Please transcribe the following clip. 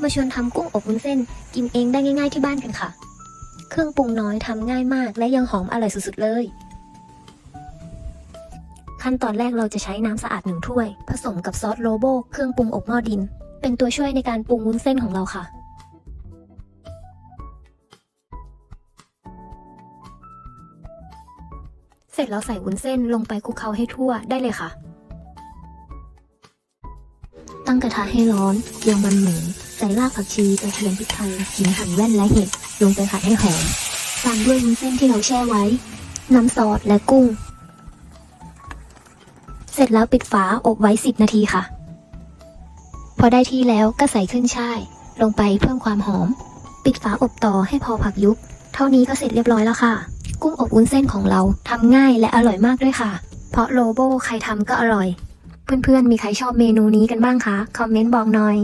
มาชวนทำกุ้งอบวุ้นเส้น กินเองได้ง่ายๆที่บ้านกันค่ะ เครื่องปรุงน้อยทำง่ายมากและยังหอมอร่อยสุดๆเลย ขั้นตอนแรกเราจะใช้น้ำสะอาดหนึ่งถ้วย ผสมกับซอสโลโบเครื่องปรุงอบหม้อดิน เป็นตัวช่วยในการปรุงวุ้นเส้นของเราค่ะเสร็จแล้วใส่วุ้นเส้นลงไปคลุกเคล้าให้ทั่วได้เลยค่ะ ตั้งกระทะให้ร้อนเจียวมันหมู ใส่รากผักชีกระเทียมพริกไทยขิงหั่นแว่นและเห็ดลงไปผัดให้หอมตามด้วยวุ้นเส้นที่เราแช่ไว้ น้ำซอสและกุ้ง เสร็จแล้วปิดฝาอบไว้ 10 นาทีค่ะ พอได้ที่แล้วก็ใส่ขึ้นช่ายลงไปเพิ่มความหอม ปิดฝาอบต่อให้พอผักยุบ เท่านี้ก็เสร็จเรียบร้อยแล้วค่ะ กุ้งอบวุ้นเส้นของเราทำง่ายและอร่อยมากด้วยค่ะ เพราะโลโบใครทำก็อร่อย เพื่อนๆมีใครชอบเมนูนี้กันบ้างคะ คอมเมนต์บอกหน่อย